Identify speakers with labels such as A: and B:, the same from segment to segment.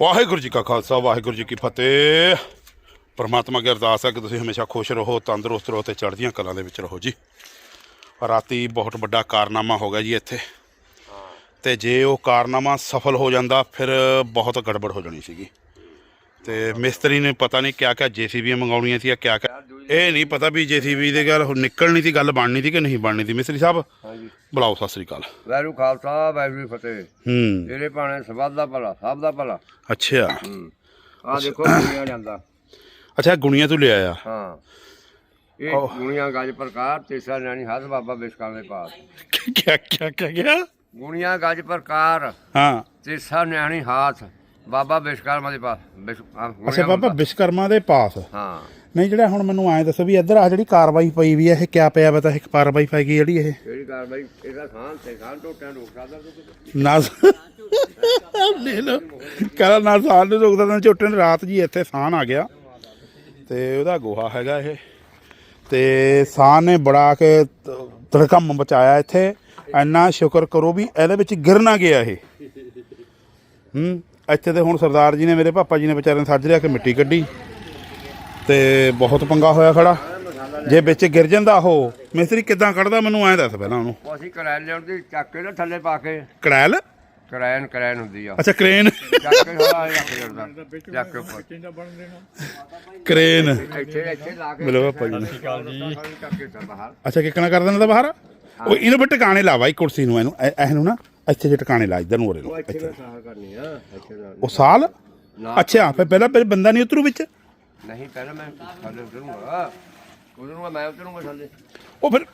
A: ਵਾਹਿਗੁਰੂ ਜੀ ਕਾ ਖਾਲਸਾ ਵਾਹਿਗੁਰੂ ਜੀ ਕੀ ਫਤਿਹ। ਪਰਮਾਤਮਾ ਅੱਗੇ ਅਰਦਾਸ ਹੈ ਕਿ ਤੁਸੀਂ ਹਮੇਸ਼ਾ ਖੁਸ਼ ਰਹੋ ਤੰਦਰੁਸਤ ਰਹੋ ਤੇ ਚੜ੍ਹਦੀਆਂ ਕਲਾਂ ਦੇ ਵਿੱਚ ਰਹੋ ਜੀ। ਰਾਤੀ ਬਹੁਤ ਵੱਡਾ ਕਾਰਨਾਮਾ ਹੋ ਗਿਆ ਜੀ ਇੱਥੇ। ਤੇ ਜੇ ਉਹ ਕਾਰਨਾਮਾ ਸਫਲ ਹੋ ਜਾਂਦਾ ਫਿਰ ਬਹੁਤ ਗੜਬੜ ਹੋ ਜਾਣੀ ਸੀਗੀ। ਤੇ ਮਿਸਤਰੀ ਨੇ ਪਤਾ ਨਹੀਂ ਕਿਆ ਕਿਆ ਜੀਸੀਬੀ ਮੰਗਾਉਣੀਆਂ ਸੀ ਕਿਆ ਕਿਆ। ਇਹ ਨਹੀਂ ਪਤਾ ਵੀ ਜੀਸੀਬੀ ਦੇ ਗੱਲ ਨਿਕਲਣੀ ਸੀ ਗੱਲ ਬਣਨੀ ਸੀ ਕਿ ਨਹੀਂ ਬਣਨੀ ਸੀ? ਮਿਸਤਰੀ ਸਾਹਿਬ
B: ਹਾਂਜੀ।
A: ਬੁਲਾਓ ਸਤਿ ਸ੍ਰੀ ਅਕਾਲ।
B: ਵੈਰੂ ਖਾਲਸਾ ਵੈਰੂ ਫਤਿਹ।
A: ਹੂੰ।
B: ਤੇਰੇ ਭਾਣੇ ਸਬਦ ਦਾ ਭਲਾ ਸਭ ਦਾ ਭਲਾ।
A: ਅੱਛਾ।
B: ਹੂੰ। ਆ ਦੇਖੋ ਗੁਣੀਆਂ ਜਾਂਦਾ
A: ਅੱਛਾ ਗੁਣੀਆਂ ਤੋਂ ਲਿਆ ਆ
B: ਹਾਂ। ਇਹ ਗੁਣੀਆਂ ਗਜ ਪ੍ਰਕਾਰ ਤੀਸਰਾ ਨੈਣੀ ਹੱਥ ਬਾਬਾ ਬਿਸਕਾਂ ਦੇ ਪਾਸ।
A: ਕਿਆ ਕਿਆ ਕਿਆ ਗਿਆ
B: ਗੁਣੀਆਂ ਗਜ ਪ੍ਰਕਾਰ
A: ਹਾਂ।
B: ਤੀਸਰਾ ਨੈਣੀ ਹਾਥ। ਬਾਬਾ ਬਿਸਕਾਂ ਦੇ ਪਾਸ ਹਾਂ,
A: ਅੱਛਾ ਬਾਬਾ ਵਿਸ਼ਕਰਮਾ ਦੇ ਪਾਸ?
B: ਹਾਂ।
A: ਨਹੀਂ ਜਿਹੜਾ ਹੁਣ ਮੈਨੂੰ ਐਂ ਦੱਸੋ ਵੀ ਇੱਧਰ ਆ ਜਿਹੜੀ ਕਾਰਵਾਈ ਪਈ ਵੀ ਆ ਇਹ ਕਿਆ ਪਿਆ ਵਾ ਤਾਂ ਇਹ ਕਾਰਵਾਈ ਪਈ ਗਈ ਜਿਹੜੀ ਇਹ?
B: ਕਿਹੜੀ ਕਾਰਵਾਈ? ਇਹਦਾ ਖਾਨ ਤੇ ਖਾਨ ਟੋਟਿਆਂ?
A: ਨਾ ਲੈ ਲੋ ਕਹਿੰਦਾ ਨਾ ਸਾਲ ਨੂੰ ਰੁਕਦਾ ਤਾਂ ਝੋਟੇ ਨੇ। ਰਾਤ ਜੀ ਇੱਥੇ ਸਾਨ ਆ ਗਿਆ ਤੇ ਉਹਦਾ ਗੋਹਾ ਹੈਗਾ ਇਹ। ਤੇ ਸਾਨ ਨੇ ਬੜਾ ਕੇ ਧੜਕਮ ਬਚਾਇਆ ਇੱਥੇ। ਇੰਨਾ ਸ਼ੁਕਰ ਕਰੋ ਵੀ ਇਹਦੇ ਵਿੱਚ ਗਿਰ ਨਾ ਗਿਆ ਇਹ। ਹੂੰ। ਇੱਥੇ ਤੇ ਹੁਣ ਸਰਦਾਰ ਜੀ ਨੇ ਮੇਰੇ ਪਾਪਾ ਜੀ ਨੇ ਵਿਚਾਰੇ ਨੇ ਸੱਜ ਲਿਆ ਕੇ ਮਿੱਟੀ ਕੱਢੀ ਤੇ ਬਹੁਤ ਪੰਗਾ ਹੋਇਆ ਖੜਾ। ਜੇ ਵਿੱਚ ਗਿਰ ਜਾਂਦਾ ਉਹ ਮਿਸਤਰੀ ਕਿਦਾਂ ਕੱਢਦਾ ਮੈਨੂੰ ਐਂ ਦੱਸ ਪਹਿਲਾਂ ਉਹਨੂੰ।
B: ਉਹ ਅਸੀਂ ਕਰੈਨ ਲਿਆਉਣ ਦੀ ਚੱਕ ਕੇ ਨਾ ਥੱਲੇ ਪਾ ਕੇ।
A: ਕੜੈਲ
B: ਕਰੈਨ ਕਰੈਨ ਹੁੰਦੀ ਆ।
A: ਅੱਛਾ ਕਰੇਨ।
B: ਚੱਕ ਕੇ ਸਾਰਾ ਰੱਖ ਜਾਂਦਾ ਚੱਕ ਕੇ ਉੱਪਰ।
A: ਕਰੇਨ।
B: ਇੱਥੇ ਇੱਥੇ ਲਾ ਕੇ
A: ਮਿਲੋ ਪਾਪਾ ਜੀ ਨੇ।
B: ਚੱਕ ਕੇ ਉੱਪਰ ਬਾਹਰ।
A: ਅੱਛਾ ਕਿੱਕਣਾ ਕਰ ਬਾਹਰ? ਉਹ ਇਹਨੂੰ ਵੀ ਟਿਕਾਣੇ ਲਾਵਾ ਇਹ ਕੁਰਸੀ ਨੂੰ ਇਹਨੂੰ ਇਹ- ਇਹਨੂੰ ਨਾ। ਇੱਥੇ ਜੇ ਟਿਕਾਣੇ ਲਾ ਇਧਰ ਨੂੰ ਉਰੇ ਨੂੰ
B: ਇੱਥੇ ਸਾਹ ਕਰਨੀ ਆ ਇੱਥੇ
A: ਉਹ ਸਾਲ?
B: ਨਾ।
A: ਅੱਛਾ ਫਿਰ ਪਹਿਲਾਂ ਪਹਿਲਾਂ ਬੰਦਾ ਨਹੀਂ ਉਤਰੂ ਵਿੱਚ?
B: ਨਹੀਂ ਪਹਿਲਾਂ ਮੈਂ ਥੱਲੇ ਉਤਰੂੰਗਾ। ਉਤਰੂੰਗਾ ਮੈਂ ਉਤਰੂੰਗਾ ਥੱਲੇ।
A: ਉਹ ਫਿਰ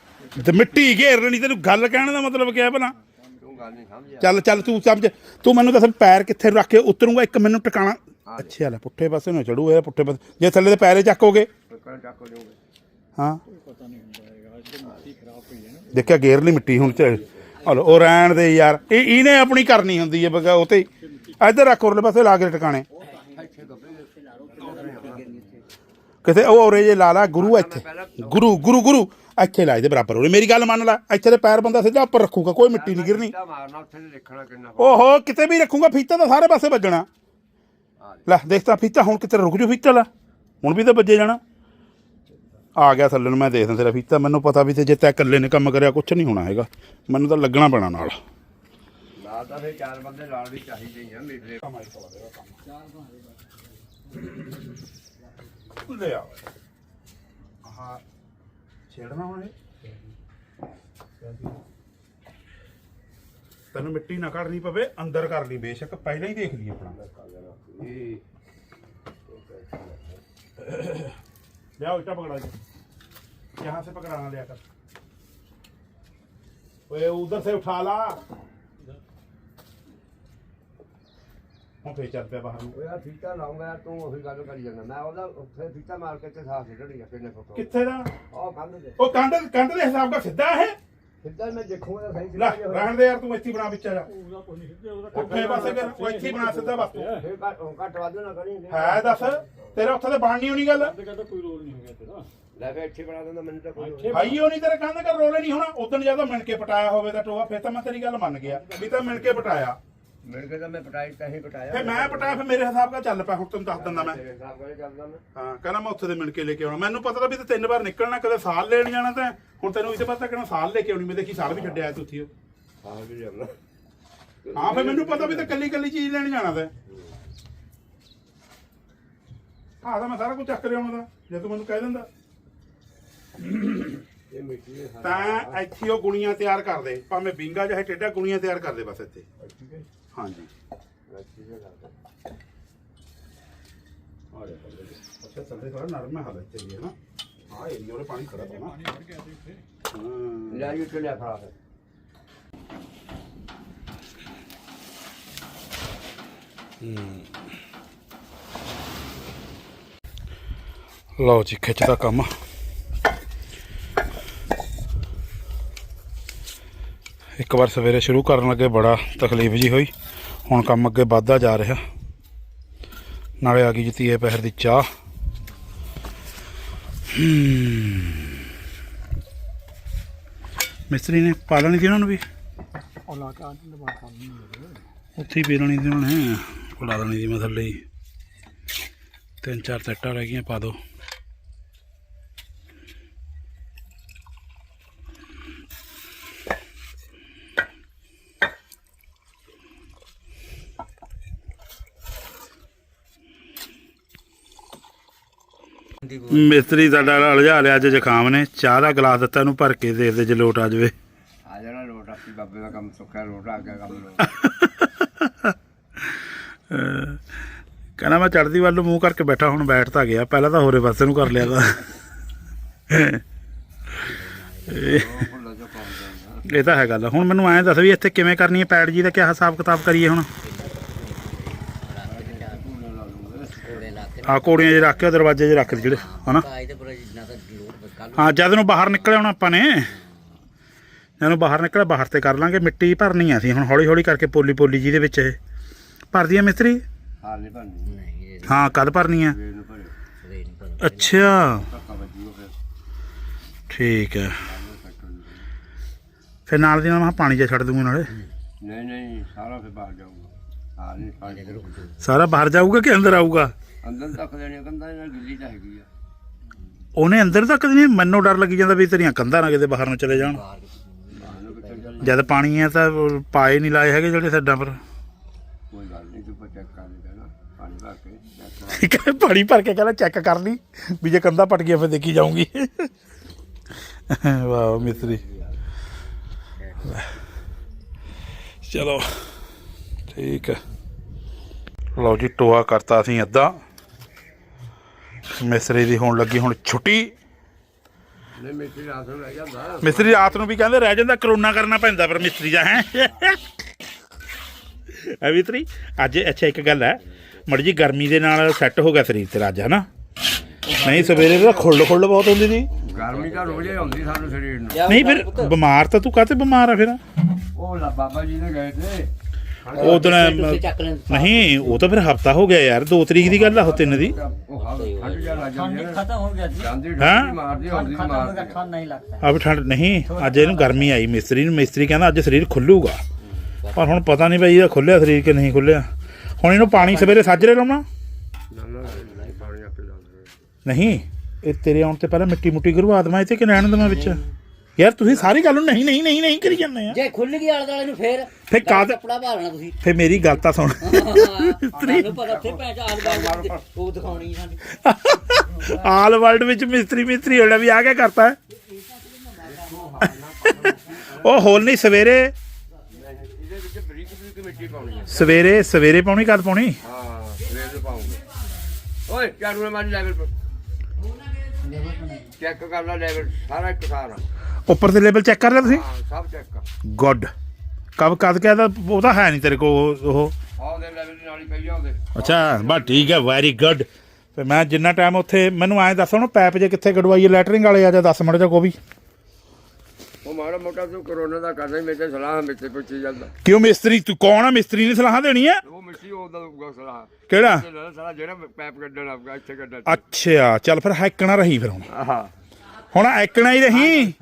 A: ਤੇ ਮਿੱਟੀ ਘੇਰ ਲੈਣੀ ਤੈਨੂੰ ਗੱਲ ਕਹਿਣ ਦਾ ਮਤਲਬ ਕਿਆ ਭਲਾ?
B: ਤੂੰ ਗੱਲ ਨਹੀਂ ਸਮਝਿਆ
A: ਚੱਲ ਚੱਲ ਤੂੰ ਸਮਝ। ਤੂੰ ਮੈਨੂੰ ਦੱਸ ਪੈਰ ਕਿੱਥੇ ਰੱਖ ਕੇ ਉਤਰੂੰਗਾ? ਇੱਕ ਮੈਨੂੰ ਟਿਕਾਣਾ ਅੱਛਾ ਲੈ ਪੁੱਠੇ ਪਾਸੇ ਨੂੰ ਚੜੂ ਇਹ ਪੁੱਠੇ ਪਾਸੇ। ਜੇ ਥੱਲੇ ਦੇ ਪੈਰੇ ਚੱਕੋਗੇ
B: ਕੱਲ ਚੱਕ ਲਿਓਗੇ
A: ਹਾਂ। ਦੇਖਿਆ ਗੇਰ ਲਈ ਮਿੱਟੀ ਹੁਣ ਚ ਹਲੋ, ਉਹ ਰਹਿਣ ਦੇ ਯਾਰ। ਇਹ ਇਹਨੇ ਆਪਣੀ ਕਰਨੀ ਹੁੰਦੀ ਹੈ ਬਗਾ ਉਹ ਤੇ। ਇੱਧਰ ਰੱਖ ਉਰਲੇ ਪਾਸੇ ਲਾ ਕੇ ਟਿਕਾਣੇ। ਕਿਤੇ ਉਹ ਔਰੇ ਜੇ ਲਾ ਲਾ, ਗੁਰੂ ਇੱਥੇ। ਗੁਰੂ ਗੁਰੂ ਗੁਰੂ। ਇੱਥੇ ਲਾ ਇਹਦੇ ਬਰਾਬਰ ਉਰੇ। ਮੇਰੀ ਗੱਲ ਮੰਨ ਲੈ, ਇੱਥੇ ਦੇ ਪੈਰ ਬੰਦਾ ਸਿੱਧਾ ਉੱਪਰ ਰੱਖੂਗਾ, ਕੋਈ ਮਿੱਟੀ ਨਹੀਂ ਗਿਰਨੀ।
B: ਮਾਰਨਾ ਉੱਥੇ ਤੇ ਦੇਖਣਾ ਕਿੰਨਾ
A: ਓਹੋ, ਕਿਤੇ ਵੀ ਰੱਖੂਗਾ, ਫੀਤਾ ਤਾਂ ਸਾਰੇ ਪਾਸੇ ਵੱਜਣਾ। ਲੈ, ਦੇਖ ਤਾਂ ਫੀਤਾ, ਹੁਣ ਕਿਤੇ ਰੁਕ ਜੂ ਫੀਤਾ, ਲਾ। ਹੁਣ ਵੀ ਤਾਂ ਵੱਜੇ ਜਾਣਾ। ਆ ਗਿਆ ਥੱਲੇ ਨੂੰ ਮੈਂ ਦੇਖਦਾ ਤੇਰਾ ਫੀਤਾ। ਮੈਨੂੰ ਪਤਾ ਵੀ ਤੇ ਜੇ ਤੈਂ ਇਕੱਲੇ ਨੇ ਕੰਮ ਕਰਿਆ ਕੁਝ ਨਹੀਂ ਹੋਣਾ ਹੈਗਾ। ਮੈਨੂੰ ਤਾਂ ਲੱਗਣਾ ਪੈਣਾ ਨਾਲ।
B: ਨਾਲ ਤਾਂ ਫਿਰ ਚਾਰ ਬੰਦੇ ਨਾਲ ਵੀ ਚਾਹੀਦੇ ਹੀ ਆ ਮੇਰੇ
A: ਲੈ ਆ। ਆਹ ਛੇੜਨਾ ਹੁਣ ਇਹ? ਤੈਨੂੰ ਮਿੱਟੀ ਨਾ ਕੱਢਣੀ ਪਵੇ ਅੰਦਰ ਕਰ ਲਈ ਬੇਸ਼ੱਕ ਪਹਿਲਾਂ ਹੀ ਦੇਖ ਲਈ ਆਪਣਾ।
B: ਇਹ
A: लिया उल्टा पकड़ा के यहाँ से पकड़ाना लिया कर ओए उधर से उठा ला ਹੁਣ ਫੇਰ ਚੱਲ ਪਿਆ ਬਾਹਰ ਨੂੰ
B: ਉਹ ਯਾਰ ਫੀਤਾ ਲਾਉਂਗਾ ਯਾਰ ਤੂੰ ਉਹੀ ਗੱਲ ਕਰੀ ਜਾਂਦਾ ਮੈਂ ਉਹਦਾ ਉੱਥੇ ਫੀਤਾ ਮਾਰ ਕੇ ਤੇ ਸਾਹ ਛੱਡਣੀ ਆ ਕਿੰਨੇ ਫੁੱਟ
A: ਕਿੱਥੇ ਦਾ
B: ਉਹ ਕੰਧ ਦੇ
A: ਉਹ ਕੰਧ ਕੰਧ ਦੇ ਹਿਸਾਬ ਦਾ ਸਿੱਧਾ ਹੈ
B: ਸਿੱਧਾ ਮੈਂ ਦੇਖੂਗਾ ਤਾਂ ਸਹੀ
A: ਲੈ
B: ਸਿੱਧਾ
A: ਰਹਿਣ ਦੇ ਯਾਰ ਤੂੰ ਇੱਥੇ ਹੀ ਬਣਾ ਵਿੱਚ ਆ ਜਾ। ਉੱਥੇ ਪਾਸੇ ਕਰ ਉਹ ਇੱਥੇ ਹੀ ਬਣਾ ਸਿੱਧਾ ਬਸ ਤੂੰ।
B: ਫਿਰ ਘੱਟ ਘੱਟ ਵਾਧੂ ਨਾ ਕਰੀ।
A: ਹੈ ਦੱਸ। ਤੇਰੇ ਉੱਥੇ ਤੇ ਬਣਨੀ ਹੋਣੀ ਗੱਲ।
B: ਲੈ ਫਿਰ ਇੱਥੇ ਬਣਾ ਦਿੰਦਾ ਮੈਨੂੰ ਤਾਂ ਕੋਈ
A: ਭਾਈ ਉਹ ਨਹੀਂ। ਤੇਰੇ ਕੰਧ ਕਰ ਰੋਲੇ ਨਹੀਂ ਹੋਣਾ। ਉਦੋਂ ਜਦੋਂ ਮਿਣ ਕੇ ਪਟਾਇਆ ਹੋਵੇ ਤਾਂ ਟੋਆ ਫੇਰ ਤਾਂ ਮੈਂ ਤੇਰੀ ਗੱਲ ਮੰਨ ਗਿਆ। ਵੀ ਤਾਂ ਮਿਣ ਕੇ ਪਟਾਇਆ।
B: ਤਾਂ ਮੈਂ ਪਟਾਈ ਤਾਂ ਹੀ ਪਟਾਇਆ
A: ਫੇ ਮੈਂ ਪਟਾਇਆ ਫੇ ਮੇਰੇ ਹਿਸਾਬ ਨਾਲ ਚੱਲ ਪਿਆ ਹੁਣ ਤੈਨੂੰ ਦੱਸ ਦਿੰਦਾ ਮੈਂ।
B: ਤੇਰੇ ਹਿਸਾਬ ਨਾਲ ਚੱਲਦਾ ਮੈਂ।
A: ਹਾਂ ਕਹਿੰਦਾ ਮੈਂ ਉੱਥੇ ਦੇ ਮਿਣ ਕੇ ਲੈ ਕੇ ਆਉਣਾ। ਮੈਨੂੰ ਪਤਾ ਤਾਂ ਵੀ ਤੇ ਤਿੰਨ ਵਾਰ ਨਿਕਲਣਾ ਕਦੇ ਸਾਲ ਲੈਣ ਜਾਣਾ ਤਾਂ। ਹੁਣ ਤੈਨੂੰ ਇਸੇ ਪਤਾ ਕਿਹੜਾ ਸਾਲ ਲੈ ਕੇ ਆਉਣੀ ਮੈਂ ਦੇਖੀ ਸਾਲ ਵੀ ਛੱਡਿਆ ਤੂੰ ਉੱਥੇ
B: ਆਹ ਵੀ ਜਾਂਦਾ
A: ਹਾਂ ਫੇ ਮੈਨੂੰ ਪਤਾ ਵੀ ਤੇ ਕੱਲੀ ਕੱਲੀ ਚੀਜ਼ ਲੈਣ ਜਾਣਾ ਤਾਂ। ਹਾਂ ਤਾਂ ਮੈਂ ਸਾਰਾ ਕੁਝ ਚੱਕ ਲਿਆਉਣਾ ਦਾ ਜੇ ਤੂੰ ਮੈਨੂੰ ਕਹਿ ਦਿੰਦਾ।
B: ਇਹ ਮਿੱਟੀ
A: ਤਾਂ ਇੱਥੇ ਉਹ ਗੁਣੀਆਂ ਤਿਆਰ ਕਰ ਦੇ ਭਾਵੇਂ ਬਿੰਗਾ ਚਾਹੇ ਟੇਡਾ ਗੁਣੀਆਂ ਤਿਆਰ ਕਰ ਦੇ ਬਸ ਇੱਥੇ।
B: ਠੀਕ ਹੈ
A: ਹਾਂਜੀ।
B: ਮਿੱਟੀ ਦੇ ਸਾਹ
A: ਆ ਜਾ ਅੱਛਾ ਥੱਲੇ ਥੋੜਾ ਨਰਮ ਹੈ ਹਾਲਤ ਤੇ ਵੀ ਹੈ ਨਾ। ਹਾਂ ਏਰੀਆ ਉਹਦੇ ਪਾਣੀ ਖੜਾ ਪਾਣਾ ਹਾਂ।
B: ਲੈ ਜੀ ਚਲਿਆ ਖੜਾ ਹੈ।
A: ਲਓ ਜੀ ਖਿੱਚ ਦਾ ਕੰਮ। ਇੱਕ ਵਾਰ ਸਵੇਰੇ ਸ਼ੁਰੂ ਕਰਨ ਲੱਗੇ ਬੜਾ ਤਕਲੀਫ ਜੀ ਹੋਈ। ਹੁਣ ਕੰਮ ਅੱਗੇ ਵੱਧਦਾ ਜਾ ਰਿਹਾ। ਨਾਲੇ ਆ ਗਈ ਜੀ ਤੀਏ ਪਹਿਰ ਦੀ ਚਾਹ। ਮਿਸਤਰੀ ਨੇ ਪਾ ਲੈਣੀ ਸੀ ਉਹਨਾਂ ਨੂੰ ਵੀ?
C: ਨੇ
A: ਉੱਥੇ ਹੀ ਪੀ ਲੈਣੀ ਸੀ ਉਹਨੇ ਲਾ ਦੇਣੀ ਸੀ ਮੈਂ ਥੱਲੇ ਹੀ। ਤਿੰਨ ਚਾਰ ਸੈੱਟਾਂ ਰਹਿ ਗਈਆਂ ਪਾ ਦੋ। ਮਿਸਤਰੀ ਸਾਡਾ ਅਲਝਾ ਲਿਆ ਅੱਜ ਜ਼ੁਕਾਮ ਨੇ। ਚਾਹ ਦਾ ਗਲਾਸ ਦਿੱਤਾ ਇਹਨੂੰ ਭਰ ਕੇ ਦੇ ਦੇ ਜੇ ਲੋਟ ਆ ਜਾਵੇ।
B: ਆ ਜਾਣਾ ਲੋਟ ਆਪੀ ਬਾਬੇ ਦਾ ਕੰਮ ਸੁੱਕਾ ਲੋਟ ਆ ਗਿਆ ਕੰਮ ਲੋਟ।
A: ਕਹਿੰਦਾ ਮੈਂ ਚੜਦੀ ਵੱਲ ਨੂੰ ਮੂੰਹ ਕਰਕੇ ਬੈਠਾ ਹੁਣ ਬੈਠ ਤਾਂ ਗਿਆ। ਪਹਿਲਾਂ ਤਾਂ ਹੋਰੇ ਪਾਸੇ ਨੂੰ ਕਰ ਲਿਆ ਤਾਂ। ਇਹ ਤਾਂ ਹੈ ਗੱਲ। ਹੁਣ ਮੈਨੂੰ ਐਂ ਦੱਸ ਵੀ ਇੱਥੇ ਕਿਵੇਂ ਕਰਨੀ ਹੈ? ਪੈਡ ਜੀ ਦਾ ਕੀ ਹਿਸਾਬ ਕਿਤਾਬ ਕਰੀਏ ਹੁਣ? ਆ ਕੋੜੀਆਂ 'ਚ ਰੱਖ ਕੇ ਦਰਵਾਜ਼ੇ 'ਚ ਰੱਖ ਦੇ ਜਿਹੜੇ ਹਨਾ? ਹਾਂ ਜਦ ਨੂੰ ਬਾਹਰ ਨਿਕਲੇ ਹੁਣ ਆਪਾਂ ਨੇ ਜਦੋਂ ਬਾਹਰ ਨਿਕਲੇ ਬਾਹਰ ਤੇ ਕਰ ਲਾਂਗੇ ਮਿੱਟੀ ਭਰਨੀ ਆ ਅਸੀਂ ਹੁਣ ਹੌਲੀ ਹੌਲੀ ਕਰਕੇ ਪੋਲੀ ਪੋਲੀ ਜੀ ਦੇ ਵਿੱਚ ਇਹ। ਭਰਦੀ ਆ ਮਿਸਤਰੀ?
B: ਹਾਲ ਨਹੀਂ ਭੰਨੀ
A: ਹਾਂ ਕਦ ਭਰਨੀ ਆ?
B: ਨੂੰ ਭਰੇ
A: ਅੱਛਾ।
B: ਧੱਕਾ ਵੱਜੂਗਾ ਫਿਰ।
A: ਠੀਕ ਹੈ। ਫਿਰ ਨਾਲ ਦੀ ਨਾਲ ਮੈਂ ਪਾਣੀ 'ਚ ਛੱਡ ਦੂੰਗਾ ਨਾਲੇ।
B: ਨਹੀਂ ਨਹੀਂ ਸਾਰਾ ਫਿਰ ਬਾਹਰ ਜਾਊਗਾ। ਹਾਲ ਨਹੀਂ ਪਾਣੀ
A: ਸਾਰਾ ਬਾਹਰ ਜਾਊਗਾ ਕਿ ਅੰਦਰ ਆਊਗਾ?
B: ਅੰਦਰ ਤੱਕ ਦੇਣੀ ਕੰਦਾ ਇਹਨਾਂ ਗਿੱਲੀ ਤਾਂ ਹੈਗੀ ਆ।
A: ਉਹਨੇ ਅੰਦਰ ਤੱਕ ਨਹੀਂ ਮੈਨੂੰ ਡਰ ਲੱਗੀ ਜਾਂਦਾ ਵੀ ਤੇਰੀਆਂ ਕੰਧਾਂ ਨਾ ਕਿਤੇ ਬਾਹਰ ਨੂੰ ਚਲੇ ਜਾਣ।
B: ਬਾਹਰ ਨੂੰ ਕਿੱਥੇ ਚੱਲ?
A: ਜਦ ਪਾਣੀ ਹੈ ਤਾਂ ਪਾਏ ਨਹੀਂ ਲਾਏ ਹੈਗੇ ਜਿਹੜੇ ਸਾਡਾਂ ਪਰ।
B: ਕੋਈ ਗੱਲ ਨਹੀਂ ਤੂੰ ਚੈੱਕ ਕਰ ਲੈ ਨਾ ਪਾਣੀ ਭਰ ਕੇ ਚੈੱਕ ਕਰ
A: ਪਾਣੀ ਭਰ ਕੇ ਕਹਿੰਦਾ ਚੈੱਕ ਕਰ ਲਈ ਵੀ ਜੇ ਕੰਧਾਂ ਪਟ ਗਈਆਂ ਫਿਰ ਦੇਖੀ ਜਾਊਂਗੀ। ਵਾਹ ਮਿਸਤਰੀ। ਚਲੋ ਠੀਕ ਹੈ। ਲਓ ਜੀ ਟੋਆ ਕਰਤਾ ਅਸੀਂ ਅੱਧਾ। ਮਿਸਤਰੀ ਦੀ ਹੋਣ ਲੱਗੀ ਹੁਣ ਛੁੱਟੀ।
B: ਨਹੀਂ ਰਾਤ ਨੂੰ ਰਹਿ ਜਾਂਦਾ।
A: ਮਿਸਤਰੀ ਰਾਤ ਨੂੰ ਵੀ ਕਹਿੰਦੇ ਰਹਿ ਜਾਂਦਾ ਕਰੋਨਾ ਕਰਨਾ ਪੈਂਦਾ ਪਰ ਮਿਸਤਰੀ ਜਾ ਹੈ। ਮਿਸਤਰੀ ਅੱਜ ਅੱਛਾ ਇੱਕ ਗੱਲ ਹੈ ਮੜੀ ਜੀ ਗਰਮੀ ਦੇ ਨਾਲ ਸੈੱਟ ਹੋ ਗਿਆ ਸਰੀਰ ਤੇ ਅੱਜ ਹਨਾ? ਨਹੀਂ ਸਵੇਰੇ ਤਾਂ ਖੁੱਲ ਖੁੱਲ ਬਹੁਤ ਹੁੰਦੀ ਸੀ।
B: ਗਰਮੀ ਤਾਂ ਰੋਜ਼ ਹੀ ਆਉਂਦੀ ਸਾਨੂੰ ਸਰੀਰ ਨੂੰ।
A: ਨਹੀਂ ਫਿਰ ਬਿਮਾਰ ਤਾਂ ਤੂੰ ਕਾਤੇ ਬਿਮਾਰ ਆ ਫਿਰ?
B: ਉਹ ਲਾ ਬਾਬਾ ਜੀ ਨੇ ਗਏ ਤੇ।
A: ਉਹ ਦਿਨ ਨਹੀਂ ਉਹ ਤਾਂ ਫਿਰ ਹਫਤਾ ਹੋ ਗਿਆ ਯਾਰ 2 ਤਰੀਕ ਦੀ ਗੱਲ ਆ ਉਹ ਤਿੰਨ ਦੀ
B: ਉਹ ਹਵਾ ਠੰਡ ਜਾ ਲੱਗ ਜਾਂਦੀ ਹੈ
C: खत्म हो गया जी
B: ਜਾਂਦੀ
A: ਹੈਂ?
B: ਠੰਡੀ ਮਾਰਦੀ ਆਉਂਦੀ
C: खत्म हो गया
B: ਮਾਰਦੀ
C: ठंड नहीं लगता है
A: ਆ ਵੀ ਠੰਡ ਨਹੀਂ ਅੱਜ ਇਹਨੂੰ ਗਰਮੀ ਆਈ ਮਿਸਤਰੀ ਨੂੰ ਮਿਸਤਰੀ ਕਹਿੰਦਾ ਅੱਜ ਸਰੀਰ ਖੁੱਲੂਗਾ ਪਰ ਹੁਣ ਪਤਾ ਨਹੀਂ ਬਈ ਇਹਦਾ ਖੁੱਲਿਆ ਸਰੀਰ ਕਿ ਨਹੀਂ ਖੁੱਲਿਆ ਹੁਣ ਇਹਨੂੰ ਪਾਣੀ ਸਵੇਰੇ ਸਾਜਰੇ ਲਾਉਣਾ
B: ਨਾ ਨਾ ਨਹੀਂ ਪਾਣੀ ਆਪੇ ਲਾ ਦੇਣਾ
A: ਨਹੀਂ ਇਹ ਤੇਰੇ ਆਉਣ ਤੇ ਪਹਿਲਾਂ ਮਿੱਟੀ ਮੁੱਟੀ ਗਰਵਾ ਦਵਾਂ ਇੱਥੇ ਕਿ ਰਹਿਣ ਦਵਾਂ ਵਿੱਚ ਯਾਰ ਤੁਸੀਂ ਸਾਰੀ ਗੱਲ ਨੂੰ ਨਹੀਂ ਨਹੀਂ ਨਹੀਂ ਨਹੀਂ ਕਰੀ ਜਾਂਦੇ ਆ।
C: ਜੇ ਖੁੱਲ ਗਈ ਆਲੇ ਦੁਆਲੇ ਨੂੰ ਫੇਰ
A: ਫੇਰ ਕਾਦ
C: ਕੱਪੜਾ ਭਾਲਣਾ ਤੁਸੀਂ।
A: ਫੇ ਮੇਰੀ ਗੱਲ ਤਾਂ ਸੁਣ।
C: ਤੁਹਾਨੂੰ ਪਤਾ ਉੱਥੇ ਭੈਣ ਚੋ ਆਲੇ ਦੁਆਲੇ ਉਹ ਦਿਖਾਉਣੀ ਸਾਡੀ।
A: ਆਲ ਵਰਲਡ ਵਿੱਚ ਮਿਸਤਰੀ ਮਿਸਤਰੀ ਹੋਣਾ ਵੀ ਆ ਕੇ ਕਰਤਾ। ਹੈ ਉਹ ਹੋਲ ਨਹੀਂ ਸਵੇਰੇ
B: ਇਹਦੇ ਵਿੱਚ ਬਰੀਕ ਬਰੀਕ ਮਿੱਟੀ ਪਾਉਣੀ ਹੈ
A: ਸਵੇਰੇ ਸਵੇਰੇ ਪਾਉਣੀ ਕਦ ਪਾਉਣੀ?
B: ਹਾਂ ਸਵੇਰ ਨੂੰ ਪਾਉਂਗੇ ਓਏ ਚਾਰੂ ਮਾਰੀ ਲੈਵਲ ਪਰ ਚੈੱਕ ਕਰ ਲੈ ਲੈਵਲ ਸਾਰਾ ਇੱਕ ਸਾਰਾ।
A: ਉੱਪਰ ਤੇ ਲੈਵਲ ਚੈੱਕ ਕਰ ਲਿਆ ਤੁਸੀਂ?
B: ਹਾਂ ਸਭ ਚੈੱਕ ਕਰ।
A: ਗੁੱਡ ਕਬ ਕਦ ਕਿਹਾ ਤਾਂ ਉਹ ਤਾਂ ਹੈ ਨਹੀਂ ਤੇਰੇ ਕੋ ਉਹ
B: ਆਹ ਦੇ ਲੈਵਲ ਦੀ ਨਾਲ ਹੀ ਪਈ ਆ ਉਹਦੇ।
A: ਅੱਛਾ ਬਸ ਠੀਕ ਹੈ ਵੈਰੀ ਗੁੱਡ ਤੇ ਮੈਂ ਜਿੰਨਾ ਟਾਈਮ ਉੱਥੇ ਮੈਨੂੰ ਐਂ ਦੱਸ ਹੁਣ ਪੈਪ ਜੇ ਕਿੱਥੇ ਕਢਵਾਈਏ ਲੈਟਰਿੰਗ ਵਾਲੇ ਆ ਜਾ 10 ਮਿੰਟ ਜਾ ਕੋ ਵੀ।
B: ਉਹ ਮਾੜਾ ਮੋਟਾ ਤੂੰ ਕਰੋਨਾ ਦਾ ਕਰਦਾ ਹੀ, ਮੇਰੇ ਤੇ ਸਲਾਹ ਮੇਰੇ ਤੇ ਪੁੱਛੀ ਜਾਂਦਾ।
A: ਕਿਉਂ ਮਿਸਤਰੀ ਤੂੰ ਕੌਣ ਆ? ਮਿਸਤਰੀ ਨੇ ਸਲਾਹ ਦੇਣੀ ਆ?
B: ਉਹ ਮਿੱਟੀ ਉਹਦਾ ਦਊਗਾ ਸਲਾਹ।
A: ਕਿਹੜਾ?
B: ਤੇ ਲੈ ਸਾਲਾ ਜਿਹੜਾ ਪੈਪ ਕੱਢਣ ਆਊਗਾ ਇੱਥੇ ਕੱਢਣ।
A: ਅੱਛਾ ਚੱਲ ਫਿਰ ਹੈਕਣਾ ਰਹੀ ਫਿਰ ਹੁਣ।
B: ਆਹਾ
A: ਹੁਣ ਐਕਣਾ ਹੀ ਰਹੀ।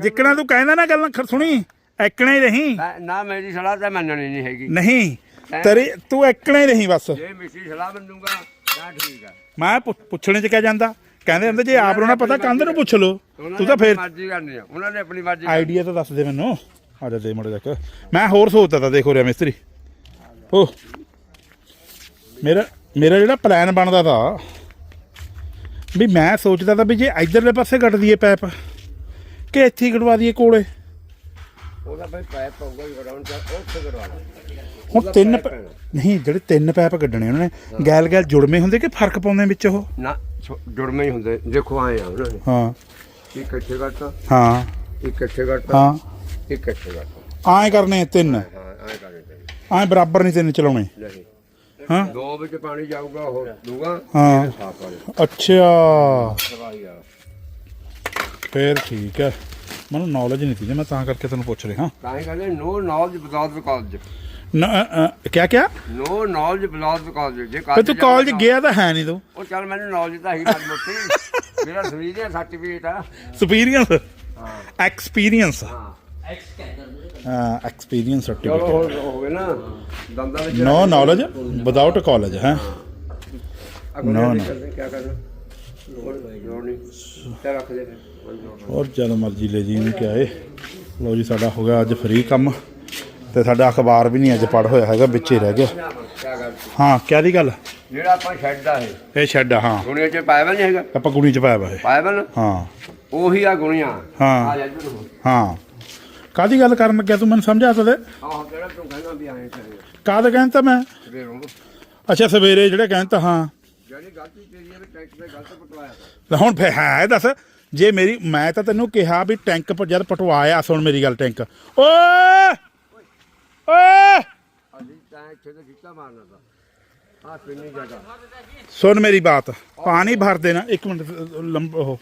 A: ਜਿੱਕਣਾ ਤੂੰ ਕਹਿੰਦਾ ਨਾ ਗੱਲ ਖ- ਸੁਣੀ ਐਕਣਾ ਹੀ ਰਹੀ।
B: ਨਾ- ਮੇਰੀ ਸਲਾਹ ਤਾਂ ਮੰਨਣੀ ਨਹੀਂ ਹੈਗੀ।
A: ਨਹੀਂ ਤੇਰੀ ਤੂੰ ਐਕਣਾ ਹੀ ਰਹੀ ਬਸ।
B: ਜੇ ਮਿੱਟੀ ਸਲਾਹ ਮੰਨੂਗਾ ਤਾਂ ਠੀਕ ਆ।
A: ਮੈਂ ਪੁੱਛ- ਪੁੱਛਣੇ ਚ ਕਿਆ ਜਾਂਦਾ? ਕਹਿੰਦੇ ਹੁੰਦੇ ਜੇ ਆਪ ਨੂੰ ਨਾ ਪਤਾ ਕੰਧ ਨੂੰ ਪੁੱਛ
B: ਉਹਨਾਂ
A: ਤੂੰ ਤਾਂ ਫੇਰ
B: ਮਰਜ਼ੀ ਕਰਨੀ ਆ। ਉਹਨਾਂ ਨੇ ਆਪਣੀ ਮਰਜ਼ੀ
A: ਆਈਡੀਆ ਤਾਂ ਦੱਸ ਦੇ ਮੈਨੂੰ। ਆ ਜਾ ਦੇ ਮੜੇ ਤੱਕ ਮੈਂ ਹੋਰ ਸੋਚਦਾ ਤਾਂ ਦੇਖੋ ਰਿਆ ਮਿਸਤਰੀ। ਓ ਮੇਰਾ ਮੇਰਾ ਜਿਹੜਾ ਪਲਾਨ ਬਣਦਾ ਤਾ ਵੀ ਮੈਂ ਸੋਚਦਾ ਤਾਂ ਵੀ ਜੇ ਇਧਰਲੇ ਪਾਸੇ ਕੱਟ ਦਈਏ ਪੈਪ ਕਿ ਇੱਥੇ ਹੀ ਕਢਵਾ ਦਈਏ ਕੋਲੇ?
B: ਉਹਦਾ ਭਾਈ ਪੈਪ ਪਊਗਾ ਗਰਾਊਂਡ ਚ ਉੱਥੇ ਕਰਵਾ ਲਾ
A: ਹੁਣ ਤਿੰਨ ਨਹੀਂ ਜਿਹੜੇ ਤਿੰਨ ਪੈਪ ਕੱਢਣੇ ਉਹਨਾਂ ਨੇ ਗੈਲ ਗੈਲ ਜੁੜਵੇਂ ਹੁੰਦੇ ਕਿ ਫ਼ਰਕ ਪਾਉਂਦੇ ਵਿੱਚ ਉਹ?
B: ਨਾ ਜੁੜਵੇਂ ਹੀ ਹੁੰਦੇ ਦੇਖੋ ਆਏ ਆ ਉਹਨਾਂ ਨੇ
A: ਹਾਂ।
B: ਇੱਕ ਇੱਥੇ ਕਰਤਾ
A: ਹਾਂ।
B: ਇੱਕ ਇੱਥੇ ਕਰਤਾ
A: ਹਾਂ।
B: ਇੱਕ ਇੱਥੇ ਕਰਤਾ
A: ਆਏ ਕਰਨੇ ਤਿੰਨ।
B: ਹਾਂ ਐਂ ਕਰਨੇ
A: ਆਏ ਬਰਾਬਰ ਨਹੀਂ ਤਿੰਨ ਚਲਾਉਣੇ।
B: ਨਹੀਂ।
A: ਹਾਂ।
B: ਦੋ ਵਿੱਚ ਪਾਣੀ ਜਾਊਗਾ ਉਹ ਦੂਗਾ।
A: ਹਾਂ।
B: ਸਾਫ਼ ਪਾਣੀ
A: ਅੱਛਾ।
B: ਆ।
A: ਫੇਰ ਠੀਕ ਹੈ। ਮੈਨੂੰ ਨੌਲੇਜ ਨਹੀਂ ਸੀ ਜੇ ਮੈਂ ਤਾਂ ਕਰਕੇ ਤੈਨੂੰ ਪੁੱਛ ਰਿਹਾ।
B: ਤਾਂ ਹੀ ਕਹਿੰਦੇ ਨੋ ਨੌਲੇਜ ਵਿਦਆਊਟ ਕਾਲਜ
A: ਕਿਆ? ਕਿਆ
B: ਨੋ ਨੌਲੇਜ ਵਿਦਆਊਟ ਕਾਲਜ ਜੇ
A: ਫੇ ਤੂੰ ਕਾਲਜ ਗਿਆ ਤਾਂ ਹੈ ਨਹੀਂ ਤੂੰ।
B: ਉਹ ਚੱਲ ਮੈਨੂੰ ਨੌਲੇਜ ਤਾਂ ਹੀ ਮਾੜੀ ਮੋਟੀ ਮੇਰਾ ਸਰੀਰ ਦਾ ਸਰਟੀਫਿਕੇਟ ਆ।
A: ਐਕਸਪੀਰੀਅੰਸ
B: ਹਾਂ।
A: ਐਕਸਪੀਰੀਅੰਸ
B: ਹਾਂ
C: ਐਕਸ ਕਹਿੰਦਾ
A: ਹਾਂ
B: ਚਲੋ ਹੋ ਗਏ ਨਾ। ਦੰਦਾਂ ਵਿੱਚ
A: ਨੋ ਨੌਲੇਜ ਵਿਦਆਊਟ ਕਾਲਜ ਹੈ?
B: no
A: no.
B: ਕੀ ਕਰਨਾ ਲੋੜ ਨਹੀਂ ਤੇ ਰੱਖ ਦੇ ਫਿਰ? ਕੋਈ ਲੋੜ ਨਹੀਂ।
A: ਔਰ ਜਦ ਮਰਜ਼ੀ ਲੈ ਜੀ ਇਹਨੂੰ ਕਿਹਾ ਏ। ਲੋ ਜੀ ਸਾਡਾ ਹੋ ਗਿਆ ਅੱਜ ਫ੍ਰੀ ਕੰਮ। ਤੇ ਸਾਡਾ ਅਖਬਾਰ ਵੀ ਨਹੀਂ ਅੱਜ ਪੜ ਹੋਇਆ ਹੈਗਾ ਵਿੱਚ ਹੀ ਰਹਿ ਗਿਆ। ਹਾਂ ਕਿਆ ਦੀ ਗੱਲ?
B: ਜਿਹੜਾ ਆਪਾਂ ਦਾ ਹੈ
A: ਇਹ। ਛੱਡ ਆ, ਹਾਂ।
B: ਗੁਣੀਆਂ ਚ ਪਾਇਆ ਵਾ ਨਹੀਂ ਹੈਗਾ?
A: ਆਪਾਂ ਗੁਣੀ ਚ ਪਾਇਆ ਵਾ ਇਹ।
B: ਪਾਇਆ ਵਾ ਨਾ?
A: ਹਾਂ।
B: ਉਹੀ ਆ ਗੁਣੀਆਂ।
A: ਹਾਂ।
B: ਆ ਨੂੰ
A: ਹਾਂ। ਕਾਦੀ ਗੱਲ ਕਰਨ ਲੱਗਿਆ ਤੂੰ ਮੈਨੂੰ ਸਮਝਾ ਤਾ ਦੇ
B: ਆਹ ਜਿਹੜਾ ਤੂੰ ਕਹਿੰਦਾ ਵੀ ਆਏ ਸਵੇਰੇ
A: ਕਾਦ ਕਹਿੰਦਾ ਮੈਂ?
B: ਸਵੇਰੇ ਨੂੰ
A: ਅੱਛਾ ਸਵੇਰੇ ਜਿਹੜੇ ਕਹਿੰਦਾ ਹਾਂ।
B: ਜਿਹੜੀ ਗਲਤੀ ਤੇਰੀ ਹੈ ਵੀ ਟੈਂਕ ਤੇ ਗਲਤ ਪਟਵਾਇਆ
A: ਲੈ ਹੁਣ ਫੇ ਹੈ ਦੱਸ। ਜੇ ਮੇਰੀ ਮੈਂ ਤਾਂ ਤੈਨੂੰ ਕਿਹਾ ਵੀ ਟੈਂਕ ਪ- ਜਦ ਪਟਵਾਇਆ ਸੁਣ ਮੇਰੀ ਗੱਲ ਟੈਂਕ। ਓਏ! ਓਏ!
B: ਅਸੀਂ ਤਾਂ ਇੱਥੇ ਤੇ ਮਾਰਨਾ ਤਾ ਆ ਪਿੰਨੀ ਜਗ੍ਹਾ।
A: ਸੁਣ ਮੇਰੀ ਬਾਤ। ਪਾਣੀ ਭਰ ਦੇਣਾ। ਇੱਕ ਮਿੰਟ ਅ, ਲੰਬ ਉਹ।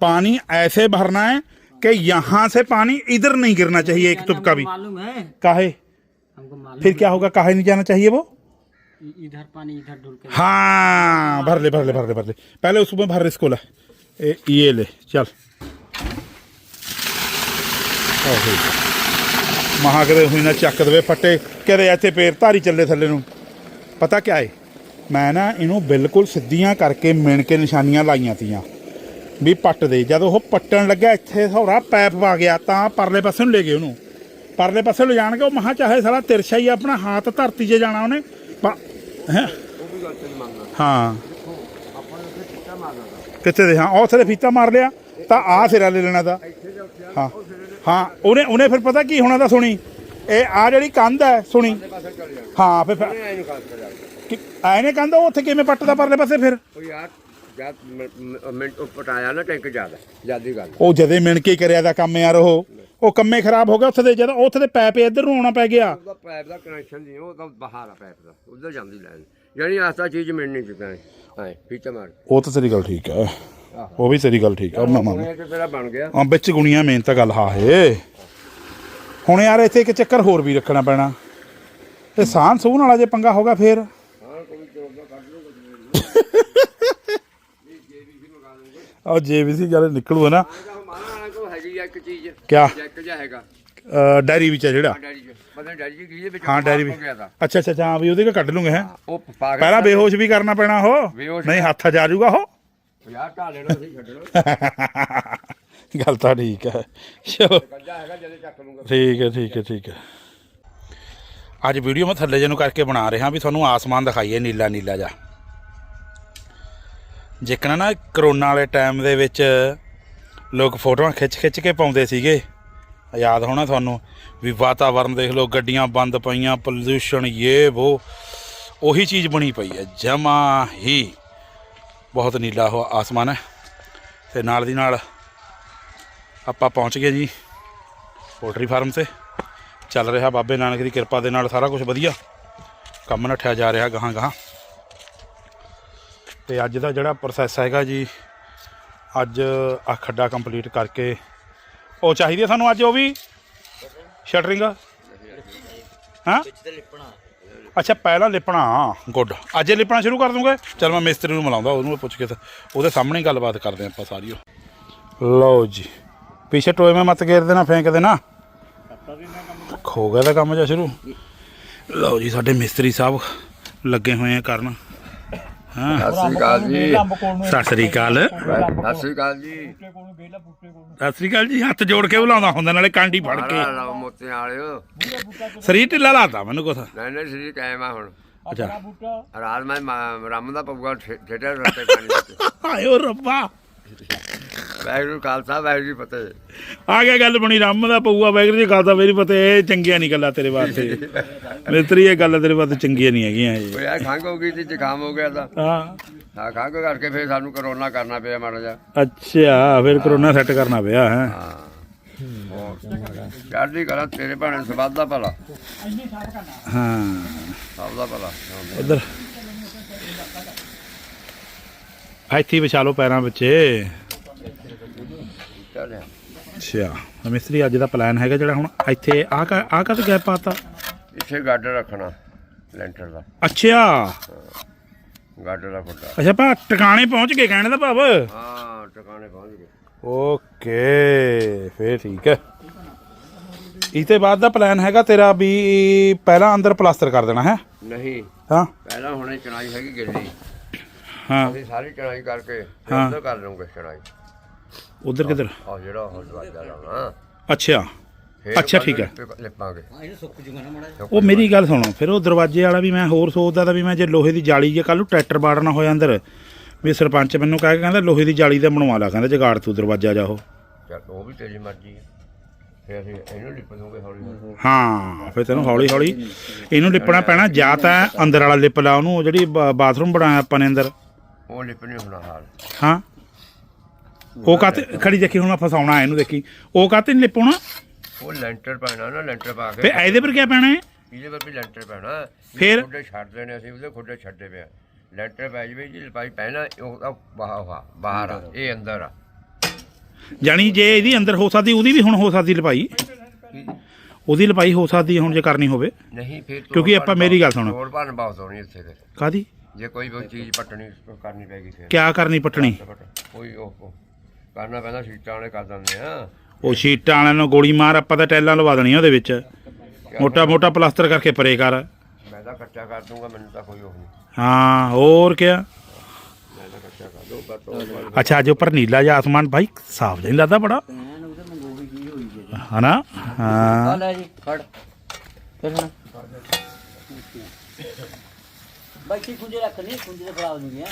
A: ਪਾਣੀ ਐਸੇ ਭਰਨਾ ਹੈ कि यहाँ से पानी इधर नहीं गिरना चाहिए एक तुपका भी
C: मालूम है
A: काहे
C: हमको मालूम
A: फिर क्या होगा काहे नहीं जाना चाहिए वो
C: है। इधर पानी इधर ढुल के
A: हाँ भर ले भर ले भर ले भर ले पहले उसमें भर इसको ले ए, ये ले चल ਮਹਾ ਕਦੇ ਹੋਈ ਨਾ ਚੱਕ ਦੇਵੇ ਫੱਟੇ ਕਦੇ ਇੱਥੇ ਪੇਰ ਧਾਰੀ ਚੱਲੇ ਥੱਲੇ ਨੂੰ ਪਤਾ ਕਿਆ ਏ ਮੈਂ ਨਾ ਇਹਨੂੰ ਬਿਲਕੁਲ ਸਿੱਧੀਆਂ ਕਰਕੇ ਮਿਣ ਕੇ ਨਿਸ਼ਾਨੀਆਂ ਲਾਈਆਂ ਤੀਆਂ ਵੀ ਪੱਟ ਦੇ। ਜਦ ਉਹ ਪੱਟਣ ਲੱਗਾ ਇੱਥੇ ਹੌਰਾ ਪੈਪ ਪਾ ਗਿਆ ਤਾਂ ਪਰਲੇ ਪਾਸੇ ਨੂੰ ਲੈ ਗਏ ਉਹਨੂੰ। ਪਰਲੇ ਪਾਸੇ ਨੂੰ ਜਾਣ ਕੇ ਉਹ ਮਹਾ ਚਾਹੇ ਸਾਲਾ ਤਿਰਛਾ ਹੀ ਆਪਣਾ ਹੱਥ ਧਰਤੀ 'ਚ ਜਾਣਾ ਉਹਨੇ। ਹੈਂ। ਕਿੱਥੇ ਦੇ? ਹਾਂ ਉਹ ਦੇ ਫੀਤਾ ਮਾਰ ਲਿਆ ਤਾਂ ਆ ਸਿਰਾ ਲੈ ਲੈਣਾ ਦਾ। ਹਾਂ। ਹਾਂ ਉਹਨੇ ਉਹਨੇ ਫਿਰ ਪਤਾ ਕੀ ਹੋਣਾ ਦਾ ਸੁਣੀ? ਇਹ ਆ ਜਿਹੜੀ ਕੰਧ ਹੈ ਸੁਣੀ? ਹਾਂ ਫਿਰ
B: ਐ
A: ਨੇ ਕੰਧ ਉਹ ਉੱਥੇ ਕਿਵੇਂ ਪੱਟਦਾ ਪਰਲੇ ਪਾਸੇ ਫਿਰ?
B: ਉਹ ਯਾਰ ਜਦ ਮਿੰਟ ਉਹ ਪਟਾਇਆ ਨਾ ਟੈਂਕ ਜ਼ਿਆਦਾ ਜਿਆਦੀ ਗੱਲ।
A: ਉਹ ਜਦੇ ਮਿਣ ਕੇ ਹੀ ਕਰਿਆ ਦਾ ਕੰਮ ਯਾਰ ਉਹ। ਉਹ ਕੰਮੇ ਖਰਾਬ ਹੋ ਗਿਆ ਉੱਥੇ ਦੇ ਜਦ ਉੱਥੇ ਦੇ ਪੈਪ ਇੱਧਰ ਨੂੰ ਆਉਣਾ ਪੈ ਗਿਆ।
B: ਉਹਦਾ ਪਾਈਪ ਦਾ ਕਨੈਕਸ਼ਨ ਨਹੀਂ ਉਹ ਤਾਂ ਬਾਹਰ ਆ ਪਾਈਪ ਦਾ ਉਧਰ ਜਾਂਦੀ ਲਾਈਨ। ਯਾਨੀ ਆਸਤਾ ਚੀਜ਼ ਮਿਲਣੀ ਚੁੱਕਾ ਹੈ ਹਾਂ ਫੀਚਾ ਮਾਰ।
A: ਉਹ ਤਾਂ ਤੇਰੀ ਗੱਲ ਠੀਕ ਹੈ ਉਹ ਵੀ ਤੇਰੀ ਗੱਲ ਠੀਕ ਹੈ ਉਹ ਮੈਂ ਮੰਨ
B: ਉਹਨੇ ਤੇ ਤੇਰਾ ਬਣ ਗਿਆ।
A: ਆ ਵਿੱਚ ਗੁਣੀਆਂ ਮੇਨ ਤਾਂ ਗੱਲ ਹਾਂ ਏ। ਹੁਣ ਯਾਰ ਇੱਥੇ ਇੱਕ ਚੱਕਰ ਹੋਰ ਵੀ ਰੱਖਣਾ ਪੈਣਾ। ਤੇ ਸਾਹ ਸੂਹਣ ਵਾਲਾ ਜੇ ਪੰਗਾ ਹੋਗਾ ਫੇਰ
B: ਹਾਂ ਕੋਈ ਚੋਰ ਦਾ ਕੱਢ ਲਓ
A: ਉਹ ਜੇਬੀਸੀ ਜਦ ਨਿਕਲੂਗਾ ਨਾ
B: ਆਹ ਮਾਨਾ ਵਾਲਾ ਕੋ ਹੈਗੀ ਆ ਇੱਕ ਚੀਜ਼
A: ਕਿਆ?
B: ਜੈਕ ਜਿਹਾ ਹੈਗਾ
A: ਅ, ਡਾਇਰੀ ਵਿੱਚ ਆ ਜਿਹੜਾ?
B: ਆ ਡੈਡੀ ਜੀ ਪਤਾ ਨੀ ਡੈਡੀ ਜੀ ਕੀ ਦੇ ਵਿੱਚ
A: ਹਾਂ ਡਾਇਰੀ
B: ਹੋ
A: ਵਿੱਚ। ਅੱਛਾ ਅੱਛਾ ਅੱਛਾ ਹਾਂ ਵੀ ਉਹਦੇ ਕੋ ਕੱਢ ਲੂੰਗੇ ਹੈ।
B: ਉਹ ਪਾ ਕੇ
A: ਪਹਿਲਾਂ ਬੇਹੋਸ਼ ਵੀ ਕਰਨਾ ਪੈਣਾ ਉਹ।
B: ਬੇਹੋਸ਼
A: ਨਹੀਂ ਹੱਥ ਜਾ ਜਾਊਗਾ ਉਹ।
B: ਯਾਰ ਢਾ ਲੈਣਾ ਸੀ ਛੱਡਣਾ
A: ਗੱਲ ਤਾਂ ਠੀਕ ਹੈ। ਚਲੋ।
B: ਕੱਜਾ ਹੈਗਾ ਜਦੇ ਚੱਕ ਲੂੰਗਾ।
A: ਠੀਕ ਹੈ ਠੀਕ ਹੈ ਠੀਕ ਹੈ। ਅੱਜ ਵੀਡੀਓ ਮੈਂ ਥੱਲੇ ਜਿਹਨੂੰ ਕਰਕੇ ਬਣਾ ਰਿਹਾ ਵੀ ਤੁਹਾਨੂੰ ਆਸਮਾਨ ਦਿਖਾਈਏ ਨੀਲਾ ਨੀਲਾ ਜਾ ਜਿੱਕਣਾ ਨਾ ਕਰੋਨਾ ਵਾਲੇ ਟਾਈਮ ਦੇ ਵਿੱਚ ਲੋਕ ਫੋਟੋਆਂ ਖਿੱਚ ਖਿੱਚ ਕੇ ਪਾਉਂਦੇ ਸੀਗੇ, ਯਾਦ ਹੋਣਾ ਤੁਹਾਨੂੰ ਵੀ ਵਾਤਾਵਰਨ ਦੇਖ ਲਓ, ਗੱਡੀਆਂ ਬੰਦ ਪਈਆਂ ਪੋਲੂਸ਼ਨ ਇਹ ਉਹ ਉਹੀ ਚੀਜ਼ ਬਣੀ ਪਈ ਹੈ, ਜਮਾ ਹੀ ਬਹੁਤ ਨੀਲਾ ਹੋ ਆਸਮਾਨ ਹੈ। ਤੇ ਨਾਲ ਦੀ ਨਾਲ ਆਪਾਂ ਪਹੁੰਚ ਗਏ ਜੀ ਪੋਲਟਰੀ ਫਾਰਮ ਤੇ। ਚੱਲ ਰਿਹਾ ਬਾਬੇ ਨਾਨਕ ਦੀ ਕਿਰਪਾ ਦੇ ਨਾਲ ਸਾਰਾ ਕੁਝ ਵਧੀਆ। ਕੰਮ ਨੱਠਿਆ ਜਾ ਰਿਹਾ ਗਾਹਾਂ ਗਾਹਾਂ। ਤੇ ਅੱਜ ਦਾ ਜਿਹੜਾ ਪ੍ਰੋਸੈਸ ਹੈਗਾ ਜੀ, ਅੱਜ ਆ ਖੱਡਾ ਕੰਪਲੀਟ ਕਰਕੇ ਉਹ ਚਾਹੀਦੀ ਹੈ ਸਾਨੂੰ ਅੱਜ ਉਹ ਵੀ? ਸ਼ਟਰਿੰਗ ਹਾਂ? ਅੱਛਾ, ਪਹਿਲਾਂ ਲਿਪਣਾ ਗੁੱਡ ਅੱਜ ਲਿਪਣਾ ਸ਼ੁਰੂ ਕਰ ਦੂੰਗੇ? ਚਲ ਮੈਂ ਮਿਸਤਰੀ ਨੂੰ ਮਿਲਾਉਂਦਾ, ਉਹਨੂੰ ਪੁੱਛ ਕੇ ਉਹਦੇ ਸਾਹਮਣੇ ਗੱਲਬਾਤ ਕਰਦੇ ਆਪਾਂ ਸਾਰੀ ਉਹ। ਲਓ ਜੀ, ਪਿੱਛੇ ਟੋਏ ਮੈਂ ਮਤ ਗੇਰ ਦੇਣਾ, ਫੇਂਕ ਦੇਣਾ। ਹੋ ਗਿਆ ਤਾਂ ਕੰਮ ਜਾ ਸ਼ੁਰੂ। ਲਓ ਜੀ, ਸਾਡੇ ਮਿਸਤਰੀ ਸਾਹਿਬ ਲੱਗੇ ਹੋਏ ਆ ਕਰਨ। ਹਾਂ।
B: ਸਤਿ ਸ੍ਰੀ ਅਕਾਲ ਜੀ।
A: ਸਤਿ ਸ੍ਰੀ ਅਕਾਲ।
B: ਸਤਿ ਸ੍ਰੀ ਅਕਾਲ ਜੀ।
A: ਸਤਿ ਸ੍ਰੀ ਅਕਾਲ ਜੀ ਹੱਥ ਜੋੜ ਕੇ ਬੁਲਾਉਂਦਾ ਹੁੰਦਾ ਨਾਲੇ ਕਾਂਡੀ ਫੜ ਕੇ।
B: ਲਾ ਮੋਤੇ ਵਾਲਿਓ।
A: ਸਰੀਰ ਢਿੱਲਾ ਲਾਤਾ ਮੈਨੂੰ ਕੁਛ।
B: ਨਹੀਂ ਨਹੀਂ ਸ੍ਰੀ ਕਾਇਮ ਆ ਹੁਣ।
A: ਅੱਛਾ।
B: ਰਾਤ ਮੈਂ ਮ- ਰੰਮ ਦਾ ਪਊਗਾ ਠੇਠੇ ਰੱਤੇ ਪਾਣੀ ਵਿੱਚ।
A: ਹਾਏ ਓ ਰੱਬਾ।
B: ਵਾਹਿਗੁਰੂ ਖਾਲਸਾ ਵਾਹਿਗੁਰੂ ਜੀ ਫਤਿਹ।
A: ਆ ਗਿਆ ਗੱਲ ਬਣੀ ਰਾਮ ਦਾ ਪਊਆ ਵੈਗਰ ਜੀ ਗੱਲ ਤਾਂ ਮੇਰੀ ਪਤਾ ਇਹ ਚੰਗੀਆਂ ਨਹੀਂ ਗੱਲਾਂ ਤੇਰੇ ਵਾਸਤੇ। ਮਿੱਤਰੀ ਇਹ ਗੱਲ ਤੇਰੇ ਵਾਸਤੇ ਚੰਗੀਆਂ ਨਹੀਂ ਹੈਗੀਆਂ ਇਹ।
B: ਉਹ ਯਾਰ ਖੰਘ ਹੋ ਗਈ ਤੇ ਜ਼ੁਕਾਮ ਹੋ ਗਿਆ ਤਾਂ।
A: ਹਾਂ।
B: ਹਾਂ ਖੰਘ ਕਰਕੇ ਫਿਰ ਸਾਨੂੰ ਕਰੋਨਾ ਕਰਨਾ ਪਿਆ ਮਾੜਾ ਜਿਹਾ।
A: ਅੱਛਾ ਫਿਰ ਕਰੋਨਾ ਸੈੱਟ ਕਰਨਾ ਪਿਆ ਹੈ।
B: ਹਾਂ। ਚੜ੍ਹਦੀ ਕਲਾ ਤੇਰੇ ਭਾਣੇ ਸਵਾਦ ਦਾ ਭਲਾ।
A: ਹਾਂ।
B: ਸਭ ਦਾ ਭਲਾ।
A: ਉਧਰ ਇੱਥੇ ਹੀ ਵਿਛਾ ਲਓ ਪੈਰਾਂ ਵਿੱਚ। ਅੱਛਾ ਤਾਂ ਮਿਸਤਰੀ ਅੱਜ ਦਾ ਪਲਾਨ ਹੈਗਾ ਜਿਹੜਾ ਹੁਣ ਇੱਥੇ ਆ ਆ ਕਾ ਗੈਪ ਪਾਤਾ?
B: ਇੱਥੇ ਗਾਡਰ ਰੱਖਣਾ ਲੈਂਟਰ ਦਾ।
A: ਅੱਛਾ।
B: ਗਾਡਰ ਦਾ ਫੁੱਟਾ।
A: ਅੱਛਾ ਭਾ ਟਿਕਾਣੇ ਪਹੁੰਚ ਗਏ ਕਹਿਣ ਦਾ ਭਾਵ?
B: ਹਾਂ ਟਿਕਾਣੇ ਪਹੁੰਚ ਗਏ।
A: ਓਕੇ ਫੇਰ ਠੀਕ ਹੈ। ਇਸ ਤੋਂ ਬਾਅਦ ਦਾ ਪਲਾਨ ਹੈਗਾ ਤੇਰਾ ਵੀ ਪਹਿਲਾਂ ਅੰਦਰ ਪਲਾਸਟਰ ਕਰ ਦੇਣਾ ਹੈ?
B: ਨਹੀਂ।
A: ਹਾਂ।
B: ਪਹਿਲਾਂ ਹੁਣੇ ਚਣਾਈ ਹੈਗੀ ਗਿੱਲੀ।
A: ਹਾਂ।
B: ਅਸੀਂ ਸਾਰੀ ਚਣਾਈ ਕਰਕੇ
A: ਹਾਂ।
B: ਉਧਰ ਕਰ ਲਵਾਂਗੇ ਚਣਾਈ
A: ਉਧਰ ਕਿੱਧਰ?
B: ਆ ਜਿਹੜਾ ਉਹ ਦਰਵਾਜ਼ਾ ਲਾਉਣਾ
A: ਅੱਛਾ।
B: ਫਿਰ
A: ਅੱਛਾ, ਠੀਕ ਹੈ।
B: ਲਿਪ- ਲਿਪਾਂਗੇ।
C: ਹਾਂ ਇਹਨੂੰ ਸੁੱਕ ਜੂਗਾ ਨਾ ਮੜਾ
A: ਉਹ ਮੇਰੀ ਗੱਲ ਸੁਣੋ ਫਿਰ ਉਹ ਦਰਵਾਜ਼ੇ ਵਾਲਾ ਵੀ ਮੈਂ ਹੋਰ ਸੋਚਦਾ ਤਾਂ ਵੀ ਮੈਂ ਜੇ ਲੋਹੇ ਦੀ ਜਾਲੀ ਜੇ ਕੱਲ ਨੂੰ ਟਰੈਕਟਰ ਬਾੜਨਾ ਹੋਇਆ ਅੰਦਰ ਵੀ ਸਰਪੰਚ ਮੈਨੂੰ ਕਹਿ ਕੇ ਕਹਿੰਦਾ ਲੋਹੇ ਦੀ ਜਾਲੀ ਦਾ ਬਣਵਾ ਲਾ ਕਹਿੰਦਾ ਜਗਾੜ ਤੂੰ ਦਰਵਾਜ਼ਾ ਜਾ ਉਹ।
B: ਚੱਲ ਉਹ ਵੀ ਤੇਰੀ ਮਰਜ਼ੀ ਹੈ। ਫਿਰ ਅਸੀਂ ਇਹਨੂੰ ਲਿਪ ਦੂੰਗੇ ਹੌਲੀ ਹੌਲੀ।
A: ਹਾਂ ਫਿਰ ਤੈਨੂੰ ਹੌਲੀ ਹੌਲੀ ਇਹਨੂੰ ਲਿਪਣਾ ਪੈਣਾ ਜਾਂ ਤਾਂ ਅੰਦਰ ਵਾਲਾ ਲਿਪ ਲਾ ਉਹਨੂੰ ਉਹ ਜਿਹੜੀ ਬਾ- ਬਾਥਰੂਮ ਬਣਾਇਆ ਆਪਾਂ ਨੇ ਅੰਦਰ।
B: ਉਹ ਲਿਪ ਨਹੀਂ ਹੋਣਾ ਹਾਲ
A: ਹਾਂ। ਉਹ ਕਾਤੇ ਖੜੀ ਦੇਖੀ ਹੁਣ ਮੈਂ ਫਸਾਉਣਾ ਇਹਨੂੰ ਦੇਖੀ। ਉਹ ਕਾਤੇ ਨਹੀਂ ਲਿਪਾਉਣਾ
B: ਉਹ ਲੈਂਟਰ ਪੈਣਾ ਨਾ ਲੈਂਟਰ ਪਾ ਕੇ।
A: ਫਿਰ ਇਹਦੇ ਪਰ ਕੀ ਪੈਣਾ ਹੈ?
B: ਇਹਦੇ ਪਰ ਵੀ ਲੈਂਟਰ ਪੈਣਾ।
A: ਫਿਰ?
B: ਖੁੱਡੇ ਛੱਡ ਦੇਣੇ ਅਸੀਂ ਉਹਦੇ ਖੁੱਡੇ ਛੱਡੇ ਪਿਆ ਲੈਂਟਰ ਪੈ ਜਵੇ ਜੀ ਲਪਾਈ ਪੈਣਾ ਉਹ ਤਾਂ ਬਾਹਰ ਆ ਬਾਹਰ ਆ ਇਹ ਅੰਦਰ ਆ।
A: ਜਾਣੀ ਜੇ ਇਹਦੀ ਅੰਦਰ ਹੋ ਸਕਦੀ ਉਹਦੀ ਵੀ ਹੁਣ ਹੋ ਸਕਦੀ ਲਪਾਈ। ਉਹਦੀ ਲਪਾਈ ਹੋ ਸਕਦੀ ਹੁਣ ਜੇ ਕਰਨੀ ਹੋਵੇ।
B: ਨਹੀਂ ਫਿਰ
A: ਕਿਉਂਕਿ ਆਪਾਂ ਮੇਰੀ ਗੱਲ ਸੁਣੋ।
B: ਤੋੜ ਭੰਨ ਬਹੁਤ ਹੋਣੀ ਇੱਥੇ ਤੇ
A: ਕਾਦੀ
B: ਜੇ ਕੋਈ ਵੀ ਚੀਜ਼ ਪੱਟਣੀ ਕਰਨੀ ਪੈਗੀ ਫਿਰ।
A: ਕਿਆ ਕਰਨੀ ਪਟਣੀ?
B: ਕੋਈ ਉਹ ਕਰਨਾ ਪੈਂਦਾ ਸੀਟਾਂ ਵਾਲੇ ਕਰ ਦਿੰਦੇ ਆ।
A: ਉਹ ਸ਼ੀਟਾਂ ਵਾਲਿਆਂ ਨੂੰ ਗੋਲੀ ਮਾਰ ਆਪਾਂ ਤਾਂ ਟੈਲਾਂ ਲਵਾ ਦੇਣੀਆਂ ਉਹਦੇ ਵਿੱਚ। ਮੋਟਾ ਮੋਟਾ ਪਲਾਸਟਰ ਕਰਕੇ ਪਰੇ ਕਰ।
B: ਮੈਂ ਤਾਂ ਕੱਚਾ ਕਰ ਦੂੰਗਾ ਮੈਨੂੰ ਤਾਂ ਕੋਈ ਉਹ ਨਹੀਂ।
A: ਹਾਂ ਹੋਰ ਕਿਆ? ਅੱਛਾ ਅੱਜ ਉੱਪਰ ਨੀਲਾ ਜਿਹਾ ਆਸਮਾਨ ਭਾਈ ਸਾਫ਼ ਜਿਹਾ ਨਹੀਂ ਲੱਗਦਾ ਬੜਾ। ਹਨਾ?
C: ਆ
A: ਹਾਂ
C: ਲੈ ਜੀ ਫੜ। ਫਿਰ ਹੁਣ। ਬਾਕੀ ਖੁੰਝੇ ਰੱਖ ਲਈ ਖੁੰਝੇ ਤੇ ਫੜਾ ਦੂੰਗੀ